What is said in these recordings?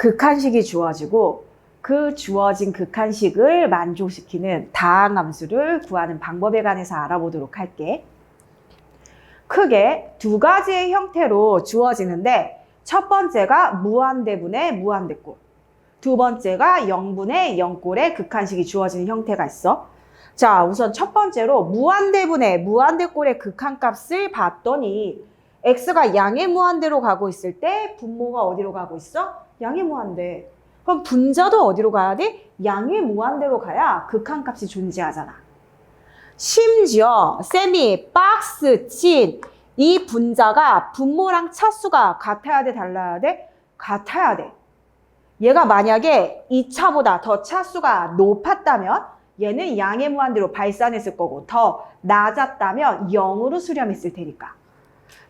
극한식이 주어지고 그 주어진 극한식을 만족시키는 다항 함수를 구하는 방법에 관해서 알아보도록 할게. 크게 두 가지의 형태로 주어지는데 첫 번째가 무한대분의 무한대꼴 두 번째가 0분의 0꼴의 극한식이 주어지는 형태가 있어. 자, 우선 첫 번째로 무한대분의 무한대꼴의 극한값을 봤더니 x가 양의 무한대로 가고 있을 때 분모가 어디로 가고 있어? 양의 무한대. 그럼 분자도 어디로 가야 돼? 양의 무한대로 가야 극한값이 존재하잖아. 심지어 쌤이 박스 친 이 분자가 분모랑 차수가 같아야 돼 달라야 돼? 같아야 돼. 얘가 만약에 2차보다 더 차수가 높았다면 얘는 양의 무한대로 발산했을 거고 더 낮았다면 0으로 수렴했을 테니까.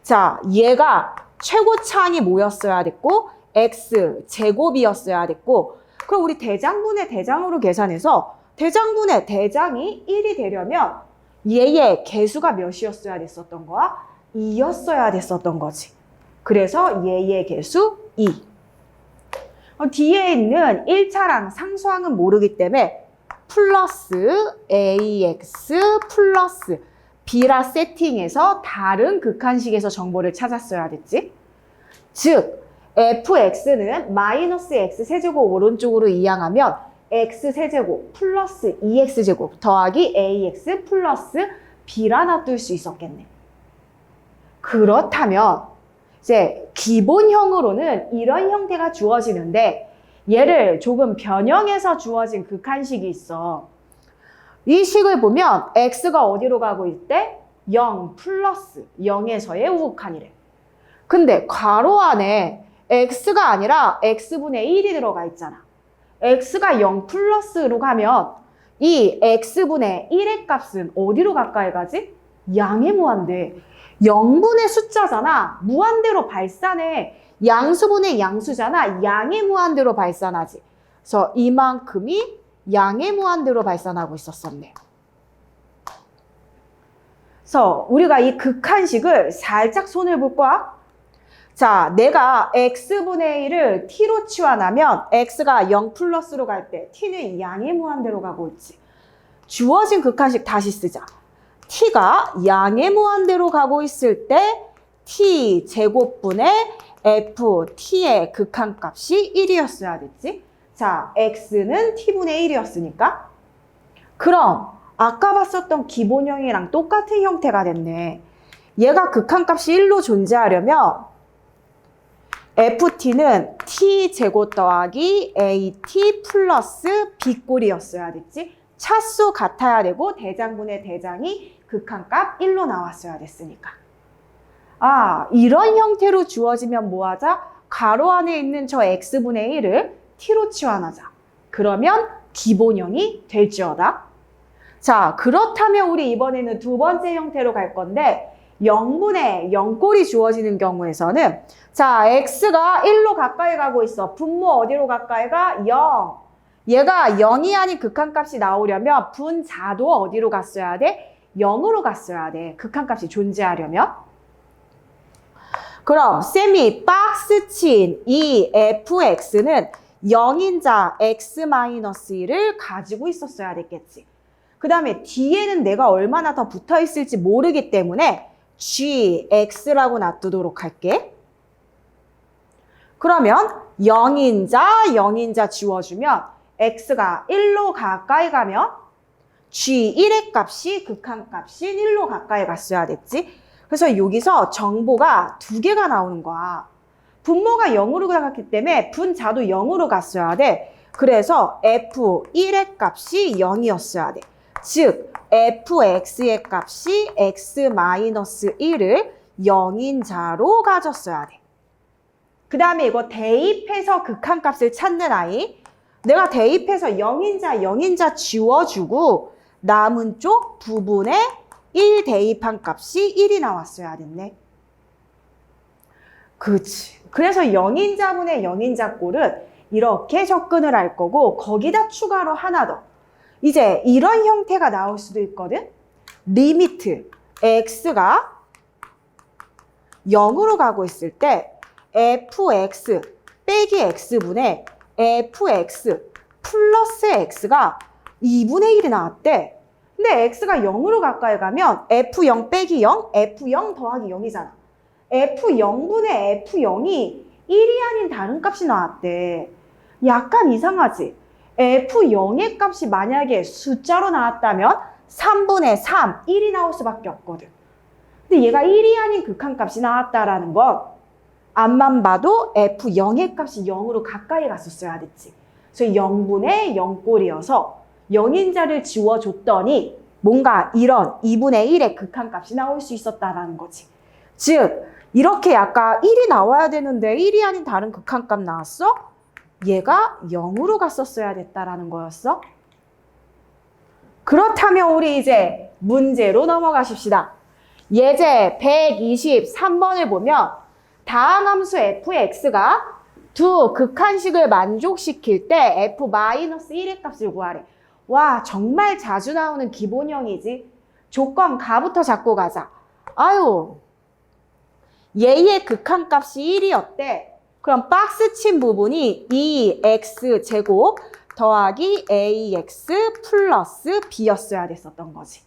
자, 얘가 최고차항이 뭐였어야 됐고 x 제곱이었어야 됐고 그럼 우리 대장분의 대장으로 계산해서 대장분의 대장이 1이 되려면 얘의 개수가 몇이었어야 됐었던 거야? 2였어야 됐었던 거지. 그래서 얘의 개수 2. 어, 뒤에 있는 1차랑 상수항은 모르기 때문에 플러스 ax 플러스 b라 세팅해서 다른 극한식에서 정보를 찾았어야 됐지. 즉 fx는 마이너스 x 세제곱 오른쪽으로 이항하면 x 세제곱 플러스 2x 제곱 더하기 ax 플러스 b라 놔둘 수 있었겠네. 그렇다면 이제 기본형으로는 이런 형태가 주어지는데 얘를 조금 변형해서 주어진 극한식이 있어. 이 식을 보면 x가 어디로 가고 있대? 0 플러스 0에서의 우극한이래. 근데 괄호 안에 x가 아니라 x분의 1이 들어가 있잖아. x가 0 플러스로 가면 이 x분의 1의 값은 어디로 가까이 가지? 양의 무한대. 0분의 숫자잖아. 무한대로 발산해. 양수분의 양수잖아. 양의 무한대로 발산하지. 그래서 이만큼이 양의 무한대로 발산하고 있었었네. 그래서 우리가 이 극한식을 살짝 손을 볼 거야. 자, 내가 x분의 1을 t로 치환하면 x가 0 플러스로 갈 때 t는 양의 무한대로 가고 있지. 주어진 극한식 다시 쓰자. t가 양의 무한대로 가고 있을 때 t 제곱분의 f t의 극한값이 1이었어야 됐지. 자, x는 t분의 1이었으니까. 그럼 아까 봤었던 기본형이랑 똑같은 형태가 됐네. 얘가 극한값이 1로 존재하려면 ft는 t 제곱 더하기 at 플러스 b꼴이었어야 됐지. 차수 같아야 되고 대장분의 대장이 극한값 1로 나왔어야 됐으니까. 아, 이런 형태로 주어지면 뭐하자? 가로 안에 있는 저 x분의 1을 t로 치환하자. 그러면 기본형이 될지어다. 자, 그렇다면 우리 이번에는 두 번째 형태로 갈 건데 0분의 0꼴이 주어지는 경우에서는 자, x가 1로 가까이 가고 있어. 분모 어디로 가까이 가? 0. 얘가 0이 아닌 극한값이 나오려면 분자도 어디로 갔어야 돼? 0으로 갔어야 돼. 극한값이 존재하려면. 그럼 쌤이 박스 친 이 fx는 0인자 x-1을 가지고 있었어야 됐겠지. 그 다음에 뒤에는 내가 얼마나 더 붙어 있을지 모르기 때문에 gx라고 놔두도록 할게. 그러면 0인자, 0인자 지워주면 x가 1로 가까이 가면 g1의 값이 극한값인 1로 가까이 갔어야 됐지. 그래서 여기서 정보가 두 개가 나오는 거야. 분모가 0으로 갔기 때문에 분자도 0으로 갔어야 돼. 그래서 f1의 값이 0이었어야 돼. 즉 fx의 값이 x-1을 0인 자로 가졌어야 돼. 그 다음에 이거 대입해서 극한값을 찾는 아이. 내가 대입해서 0인자, 0인자 지워주고 남은 쪽 부분에 1 대입한 값이 1이 나왔어야 됐네. 그치. 그래서 0인자분의 0인자 꼴은 이렇게 접근을 할 거고 거기다 추가로 하나 더. 이제 이런 형태가 나올 수도 있거든. 리미트 x가 0으로 가고 있을 때 fx 빼기 x분의 fx 플러스 x가 2분의 1이 나왔대. 근데 x가 0으로 가까이 가면 f0 빼기 0, f0 더하기 0이잖아. F0분의 f0이 1이 아닌 다른 값이 나왔대. 약간 이상하지? f0의 값이 만약에 숫자로 나왔다면 3분의 3, 1이 나올 수밖에 없거든. 근데 얘가 1이 아닌 극한값이 나왔다라는 건 앞만 봐도 f0의 값이 0으로 가까이 갔었어야 됐지. 그래서 0분의 0꼴이어서 0인 자를 지워줬더니 뭔가 이런 2분의 1의 극한값이 나올 수 있었다라는 거지. 즉 이렇게 아까 1이 나와야 되는데 1이 아닌 다른 극한값 나왔어? 얘가 0으로 갔었어야 됐다라는 거였어. 그렇다면 우리 이제 문제로 넘어가십시다. 예제 123번을 보면 다항함수 fx가 두 극한식을 만족시킬 때 f-1의 값을 구하래. 와 정말 자주 나오는 기본형이지. 조건 가부터 잡고 가자. 아유 얘의 극한값이 1이었대. 그럼 박스 친 부분이 2x 제곱 더하기 ax 플러스 b였어야 됐었던 거지.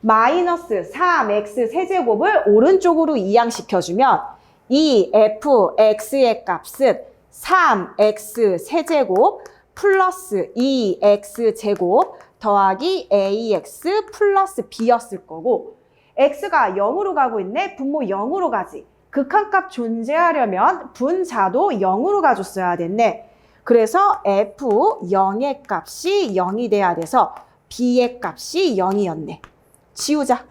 마이너스 3x 세제곱을 오른쪽으로 이항시켜주면 이 fx의 값은 3x 세제곱 플러스 2x 제곱 더하기 ax 플러스 b였을 거고 x가 0으로 가고 있네. 분모 0으로 가지. 극한값 존재하려면 분자도 0으로 가줬어야 됐네. 그래서 f0의 값이 0이 돼야 돼서 b의 값이 0이었네. 지우자.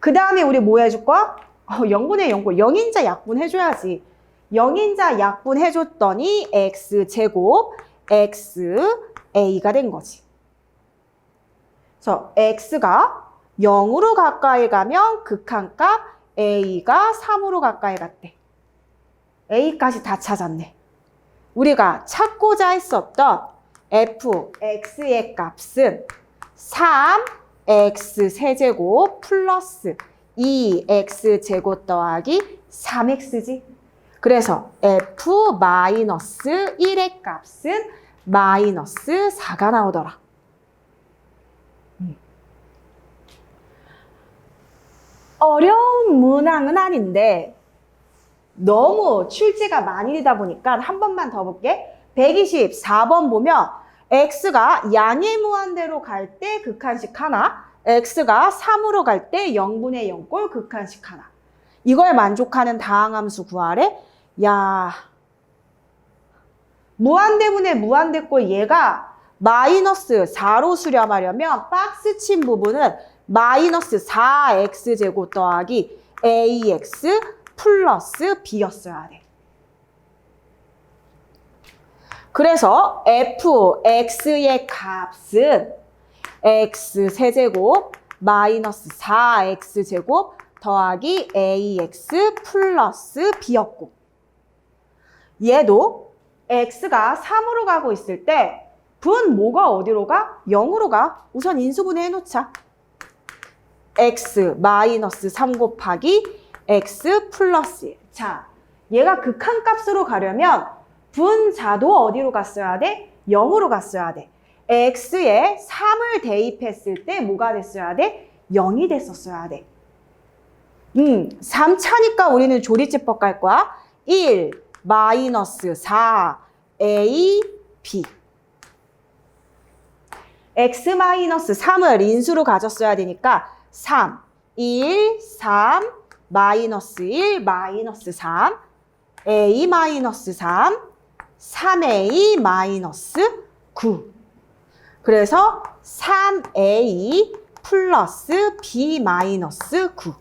그 다음에 우리 뭐 해줄 거야? 어, 0분의 0꼴. 0인자 약분 해줘야지. 0인자 약분 해줬더니 x제곱 xa가 된 거지. 그래서 x가 0으로 가까이 가면 극한값 a가 3으로 가까이 갔대. a까지 다 찾았네. 우리가 찾고자 했었던 fx의 값은 3x 세제곱 플러스 2x 제곱 더하기 3x지. 그래서 f-1의 값은 마이너스 4가 나오더라. 어려운 문항은 아닌데 너무 출제가 많이 되다 보니까 한 번만 더 볼게. 124번 보면 x가 양의 무한대로 갈 때 극한식 하나, x가 3으로 갈 때 0분의 0꼴 극한식 하나. 이걸 만족하는 다항함수 구하래? 야, 무한대분의 무한대꼴 얘가 마이너스 4로 수렴하려면 박스 친 부분은 마이너스 4x제곱 더하기 ax 플러스 b였어야 돼. 그래서 fx의 값은 x 세제곱 마이너스 4x제곱 더하기 ax 플러스 b였고 얘도 x가 3으로 가고 있을 때분 뭐가 어디로 가? 0으로 가. 우선 인수분해 해놓자. X 마이너스 3 곱하기 x 플러스 1. 자, 얘가 극한값으로 가려면 분자도 어디로 갔어야 돼? 0으로 갔어야 돼. x에 3을 대입했을 때 뭐가 됐어야 돼? 0이 됐었어야 돼. 음, 3 차니까 우리는 조리제법 갈 거야. 1 마이너스 4 a b x 마이너스 3을 인수로 가졌어야 되니까 3, 1, 3, 마이너스 1, 마이너스 3, a 마이너스 3, 3a 마이너스 9. 그래서 3a 플러스 b 마이너스 9.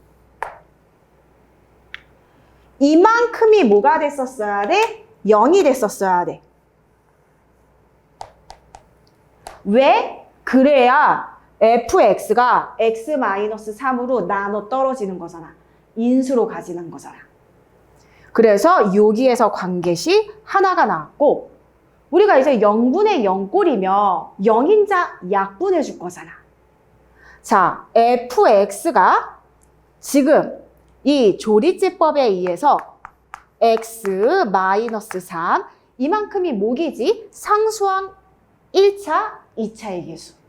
이만큼이 뭐가 됐었어야 돼? 0이 됐었어야 돼. 왜? 그래야 fx가 x-3으로 나눠 떨어지는 거잖아. 인수로 가지는 거잖아. 그래서 여기에서 관계시 하나가 나왔고 우리가 이제 0분의 0꼴이면 0인자 약분해 줄 거잖아. 자, fx가 지금 이 조리제법에 의해서 x 마이너스 3 이만큼이 뭐기지? 상수항 1차, 2차의 계수.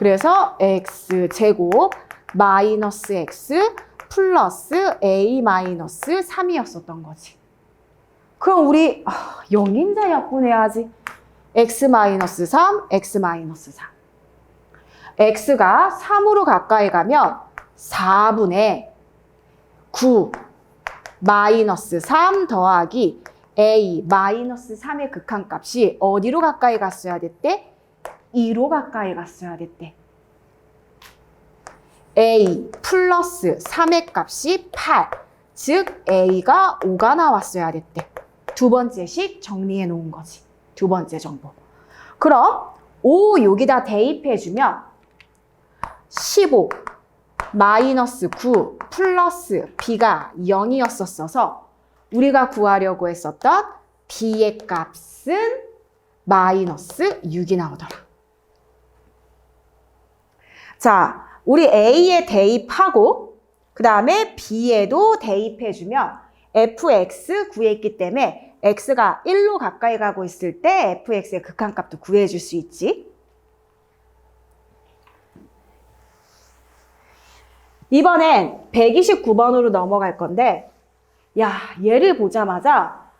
그래서 x 제곱 마이너스 x 플러스 a 마이너스 3이었었던 거지. 그럼 우리 아, 영인자 약분해야지. x 마이너스 3, x 마이너스 4. x가 3으로 가까이 가면 4분의 9 마이너스 3 더하기 a 마이너스 3의 극한값이 어디로 가까이 갔어야 됐대? 2로 가까이 갔어야 됐대. a 플러스 3의 값이 8. 즉 a가 5가 나왔어야 됐대. 두 번째 식 정리해 놓은 거지. 두 번째 정보. 그럼 5 여기다 대입해 주면 15 마이너스 9 플러스 b가 0이었었어서 우리가 구하려고 했었던 b의 값은 마이너스 6이 나오더라. 자, 우리 a에 대입하고 그 다음에 b에도 대입해주면 fx 구했기 때문에 x가 1로 가까이 가고 있을 때 fx의 극한값도 구해줄 수 있지. 이번엔 129번으로 넘어갈 건데, 야, 얘를 보자마자,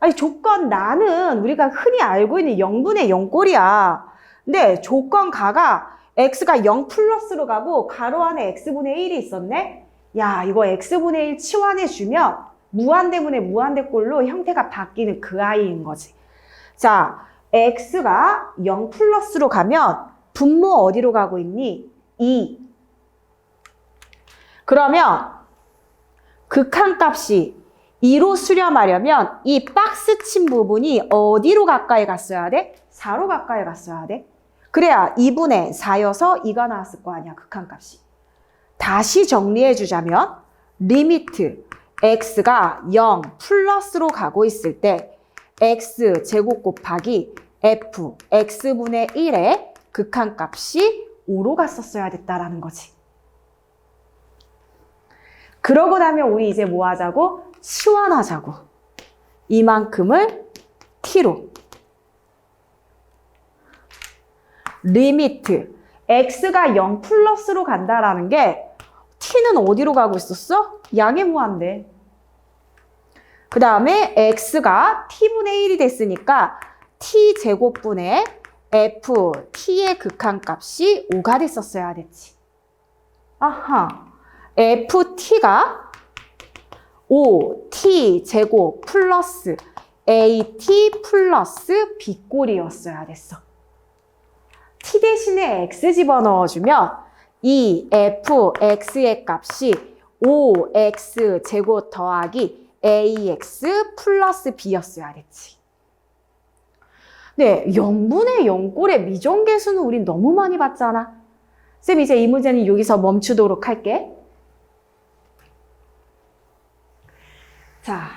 아니, 조건 나는 우리가 흔히 알고 있는 0분의 0꼴이야. 근데 조건 가가 x가 0 플러스로 가고 가로 안에 x분의 1이 있었네? 야, 이거 x분의 1 치환해주면 무한대분의 무한대꼴로 형태가 바뀌는 그 아이인 거지. 자, x가 0 플러스로 가면 분모 어디로 가고 있니? 2. 그러면 극한값이 2로 수렴하려면 이 박스 친 부분이 어디로 가까이 갔어야 돼? 4로 가까이 갔어야 돼. 그래야 2분의 4여서 2가 나왔을 거 아니야, 극한값이. 다시 정리해 주자면 리미트 x가 0 플러스로 가고 있을 때 x 제곱 곱하기 f x분의 1의 극한값이 5로 갔었어야 됐다라는 거지. 그러고 나면 우리 이제 뭐 하자고? 치환하자고. 이만큼을 t로. 리미트. x가 0 플러스로 간다라는 게 t는 어디로 가고 있었어? 양의 무한대. 그 다음에 x가 t분의 1이 됐으니까 t 제곱분의 f, t의 극한값이 5가 됐었어야 됐지. 아하. ft가 5t 제곱 플러스 at 플러스 b꼴이었어야 됐어. T 대신에 x 집어넣어주면 이 fx의 값이 5x 제곱 더하기 ax 플러스 b였어야 됐지. 네, 0분의 0꼴의 미정계수는 우린 너무 많이 봤잖아. 쌤 이제 이 문제는 여기서 멈추도록 할게. 자,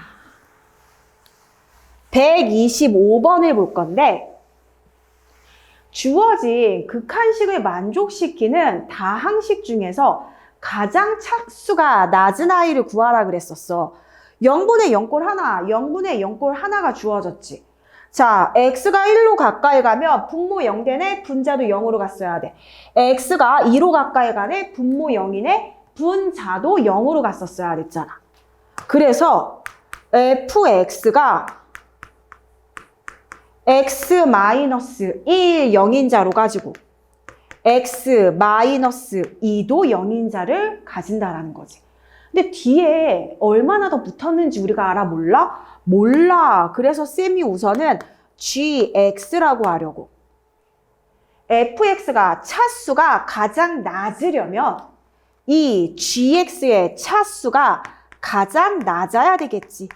125번을 볼 건데, 주어진 극한식을 만족시키는 다항식 중에서 가장 차수가 낮은 아이를 구하라 그랬었어. 0분의 0꼴 하나, 0분의 0꼴 하나가 주어졌지. 자, x가 1로 가까이 가면 분모 0되네, 분자도 0으로 갔어야 돼. x가 2로 가까이 가네, 분모 0이네, 분자도 0으로 갔었어야 됐잖아. 그래서 fx가 x-1 0인자로 가지고 x-2도 0인자를 가진다라는 거지. 근데 뒤에 얼마나 더 붙었는지 우리가 알아 몰라? 몰라. 그래서 쌤이 우선은 gx라고 하려고. fx가 차수가 가장 낮으려면 이 gx의 차수가 가장 낮아야 되겠지.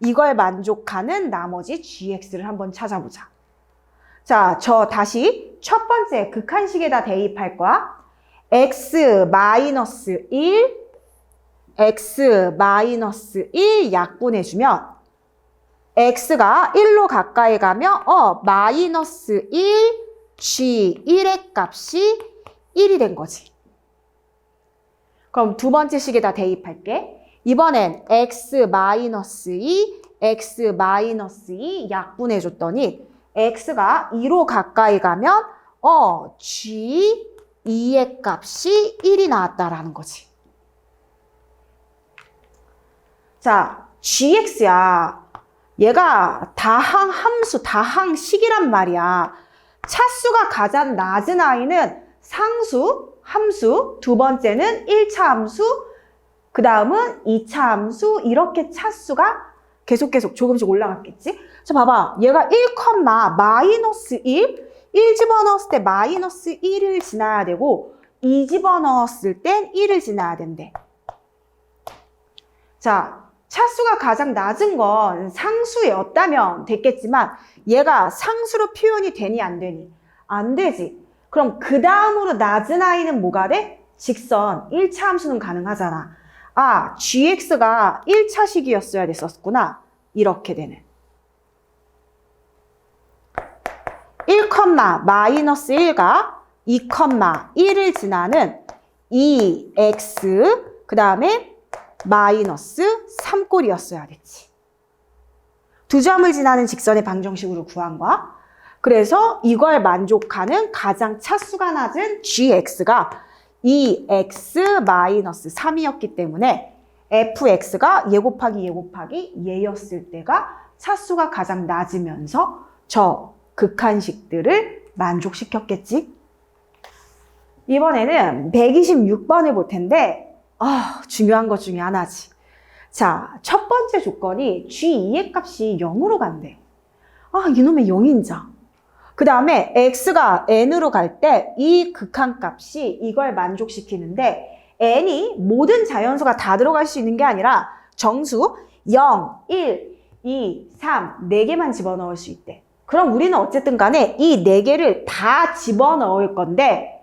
이걸 만족하는 나머지 gx를 한번 찾아보자. 자, 저 다시 첫 번째 극한식에다 대입할 거야. x 마이너스 1, x 마이너스 1 약분해주면 x가 1로 가까이 가면 어 마이너스 1, g1의 값이 1이 된 거지. 그럼 두 번째 식에다 대입할게. 이번엔 x 마이너스 2, x 마이너스 2 약분해 줬더니 x가 2로 가까이 가면 어 g 2의 값이 1이 나왔다라는 거지. 자, gx야. 얘가 다항 함수, 다항식이란 말이야. 차수가 가장 낮은 아이는 상수, 함수, 두 번째는 1차 함수, 그 다음은 2차 함수, 이렇게 차수가 계속 계속 조금씩 올라갔겠지? 자, 봐봐. 얘가 1, 마이너스 1, 1 집어넣었을 때 마이너스 1을 지나야 되고, 2 집어넣었을 땐 1을 지나야 된대. 자, 차수가 가장 낮은 건 상수였다면 됐겠지만 얘가 상수로 표현이 되니 안 되니? 안 되지. 그럼 그 다음으로 낮은 아이는 뭐가 돼? 직선 1차 함수는 가능하잖아. 아, gx가 1차식이었어야 됐었구나. 이렇게 되는. 1, 마이너스 1가 2, 1을 지나는 2x 그 다음에 마이너스 3꼴이었어야 됐지. 두 점을 지나는 직선의 방정식으로 구한 거야. 그래서 이걸 만족하는 가장 차수가 낮은 gx가 2x 마이너스 3이었기 때문에 fx가 얘 곱하기 얘 곱하기 얘였을 때가 차수가 가장 낮으면서 저 극한식들을 만족시켰겠지. 이번에는 126번을 볼 텐데 아, 중요한 것 중에 하나지. 자, 첫 번째 조건이 G2의 값이 0으로 간대. 아, 이놈의 0인자. 그 다음에 X가 N으로 갈 때 이 극한값이 이걸 만족시키는데 N이 모든 자연수가 다 들어갈 수 있는 게 아니라 정수 0, 1, 2, 3, 4개만 집어넣을 수 있대. 그럼 우리는 어쨌든 간에 이 4개를 다 집어넣을 건데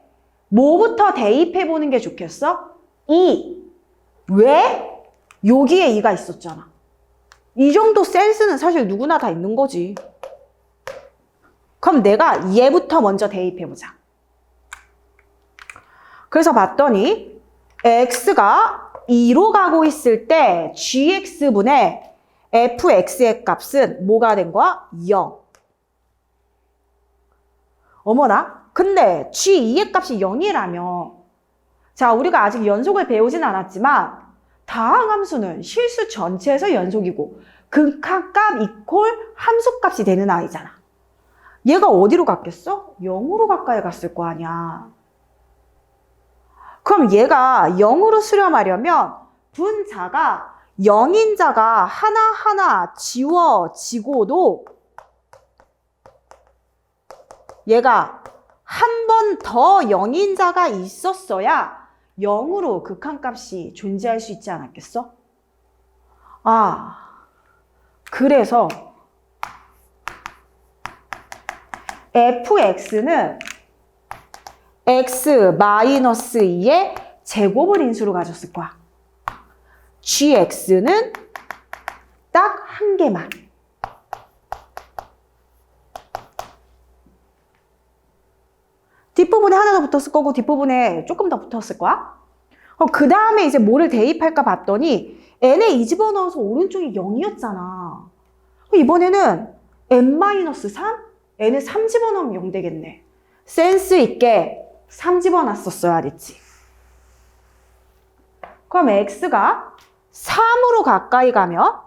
뭐부터 대입해보는 게 좋겠어? 2. 왜? 여기에 2가 있었잖아. 이 정도 센스는 사실 누구나 다 있는 거지. 그럼 내가 얘부터 먼저 대입해보자. 그래서 봤더니 x가 2로 가고 있을 때 gx분의 fx의 값은 뭐가 된 거야? 0. 어머나? 근데 g2의 값이 0이라며 자, 우리가 아직 연속을 배우진 않았지만 다항함수는 실수 전체에서 연속이고 극한값 이퀄 함수값이 되는 아이잖아. 얘가 어디로 갔겠어? 0으로 가까이 갔을 거 아니야. 그럼 얘가 0으로 수렴하려면 분자가 0인자가 하나하나 지워지고도 얘가 한 번 더 0인자가 있었어야 0으로 극한값이 존재할 수 있지 않았겠어? 아, 그래서 fx는 x 마이너스 2의 제곱을 인수로 가졌을 거야. gx는 딱 한 개만. 뒷부분에 하나 더 붙었을 거고 뒷부분에 조금 더 붙었을 거야. 어, 그 다음에 이제 뭐를 대입할까 봤더니 n에 2 집어넣어서 오른쪽이 0이었잖아. 이번에는 n-3? N에 3 집어넣으면 0 되겠네. 센스 있게 3 집어넣었어야 됐지. 그럼 x가 3으로 가까이 가면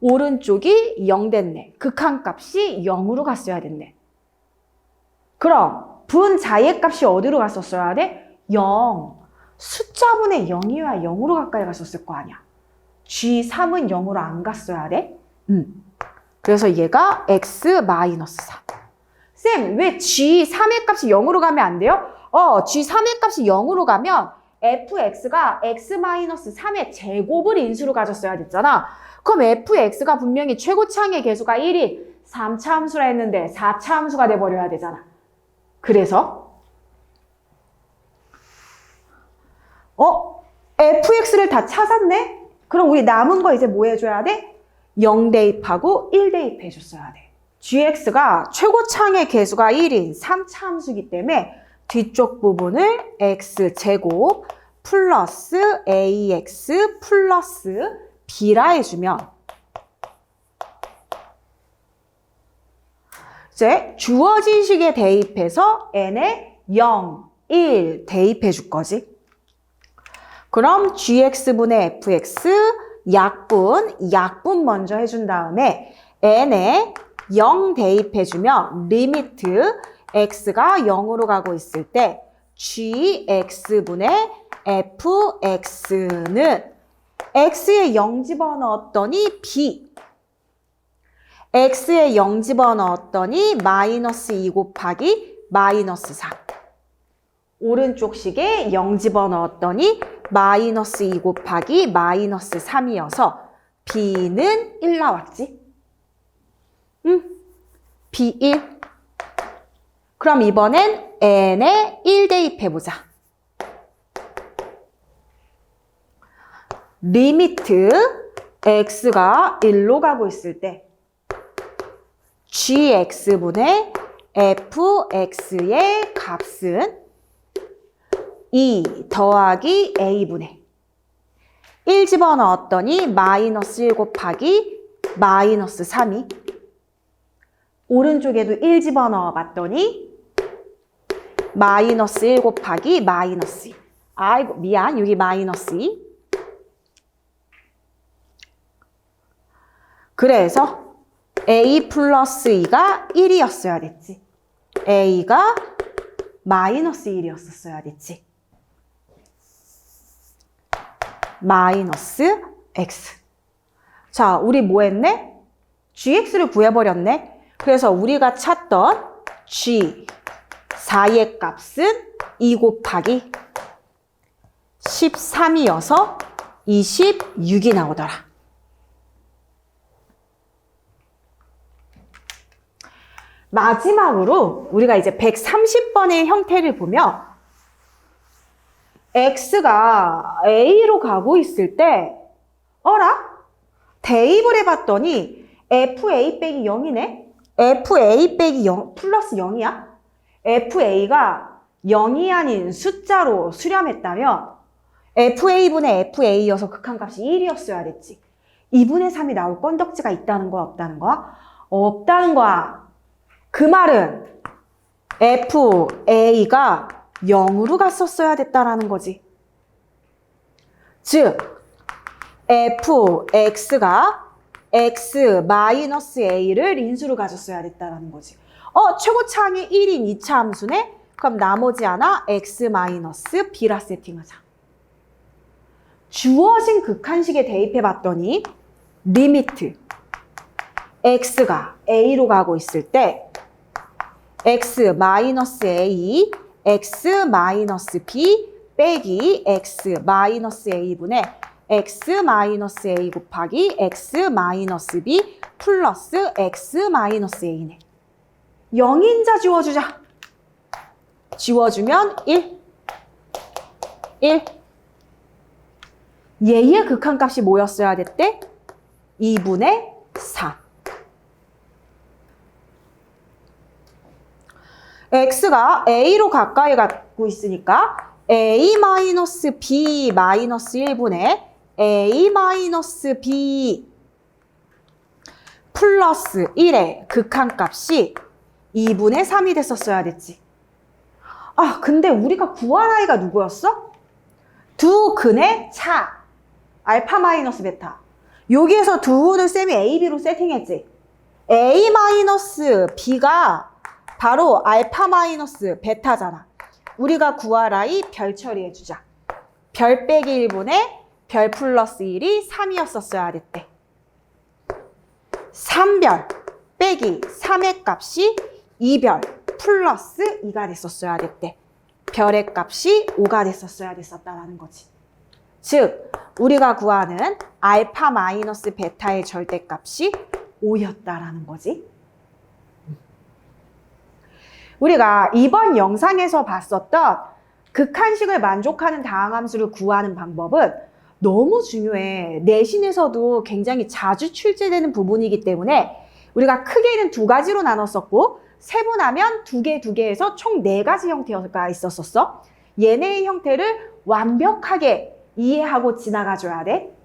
오른쪽이 0 됐네. 극한값이 0으로 갔어야 됐네. 그럼 분자의 값이 어디로 갔었어야 돼? 0. 숫자분의 0이어야 0으로 가까이 갔었을 거 아니야. G3은 0으로 안 갔어야 돼? 음. 그래서 얘가 X-3. 쌤, 왜 G3의 값이 0으로 가면 안 돼요? 어, G3의 값이 0으로 가면 fx가 x-3의 제곱을 인수로 가졌어야 됐잖아. 그럼 fx가 분명히 최고차항의 개수가 1인 3차 함수라 했는데 4차 함수가 돼버려야 되잖아. 그래서 어? fx를 다 찾았네? 그럼 우리 남은 거 이제 뭐 해줘야 돼? 0 대입하고 1 대입 해줬어야 돼. gx가 최고차항의 개수가 1인 3차 함수기 때문에 뒤쪽 부분을 x제곱 플러스 ax 플러스 b라 해주면 이제 주어진 식에 대입해서 n에 0, 1 대입해 줄 거지. 그럼 gx분의 fx 약분, 약분 먼저 해준 다음에 n에 0 대입해주면 리미트 x가 0으로 가고 있을 때 gx분의 fx는 x에 0 집어넣었더니 b. x에 0 집어넣었더니 마이너스 2 곱하기 마이너스 4 오른쪽 식에 0 집어넣었더니 마이너스 2 곱하기 마이너스 3이어서 b는 1 나왔지? 응, b1 그럼 이번엔 n에 1 대입해보자. 리미트 x가 1로 가고 있을 때 gx분의 fx의 값은 2 더하기 a분의 1 집어넣었더니 마이너스 1 곱하기 마이너스 3이 오른쪽에도 1 집어넣어 봤더니 마이너스 1 곱하기 마이너스 2. 아이고 미안 여기 마이너스 2. 그래서 a 플러스 2가 1이었어야 됐지. a가 마이너스 1이었었어야 됐지. 마이너스 x. 자, 우리 뭐 했네? gx를 구해버렸네. 그래서 우리가 찾던 g 4의 값은 2 곱하기 13이어서 26이 나오더라. 마지막으로 우리가 이제 130번의 형태를 보면 x가 a로 가고 있을 때 어라? 대입을 해봤더니 fa 빼기 0이네? fa 빼기 0 플러스 0이야? fa가 0이 아닌 숫자로 수렴했다면 fa분의 fa여서 극한값이 1이었어야 됐지. 2분의 3이 나올 건덕지가 있다는 거야 없다는 거야? 없다는 거야. 그 말은 fa가 0으로 갔었어야 됐다라는 거지. 즉 fx가 x 마이너스 a를 인수로 가졌어야 됐다라는 거지. 어, 최고차항이 1인 2차 함수네? 그럼 나머지 하나 x 마이너스 b라 세팅하자. 주어진 극한식에 대입해 봤더니 리미트 x가 a로 가고 있을 때 x 마이너스 a, x 마이너스 b 빼기 x 마이너스 a분의 x 마이너스 a 곱하기 x 마이너스 b 플러스 x 마이너스 a네. 0인자 지워주자. 지워주면 1. 1. 얘의 극한값이 뭐였어야 됐대? 2분의 4. X가 a로 가까이 갖고 있으니까 a 마이너스 b 마이너스 1분의 a 마이너스 b 플러스 1의 극한값이 2분의 3이 됐었어야 됐지. 아, 근데 우리가 구할 아이가 누구였어? 두 근의 차. 알파 마이너스 베타. 여기에서 두를 쌤이 A, B로 세팅했지. A 마이너스 B가 바로 알파 마이너스 베타잖아. 우리가 구할 아이 별 처리해주자. 별 빼기 1분의 별 플러스 1이 3이었었어야 됐대. 3별 빼기 3의 값이 2별 플러스 2가 됐었어야 됐대. 별의 값이 5가 됐었어야 됐었다라는 거지. 즉, 우리가 구하는 알파 마이너스 베타의 절대값이 5였다라는 거지. 우리가 이번 영상에서 봤었던 극한식을 만족하는 다항함수를 구하는 방법은 너무 중요해. 내신에서도 굉장히 자주 출제되는 부분이기 때문에 우리가 크게는 두 가지로 나눴었고 세분하면 두 개, 두 개에서 총 네 가지 형태가 있었었어. 얘네의 형태를 완벽하게 이해하고 지나가줘야 돼.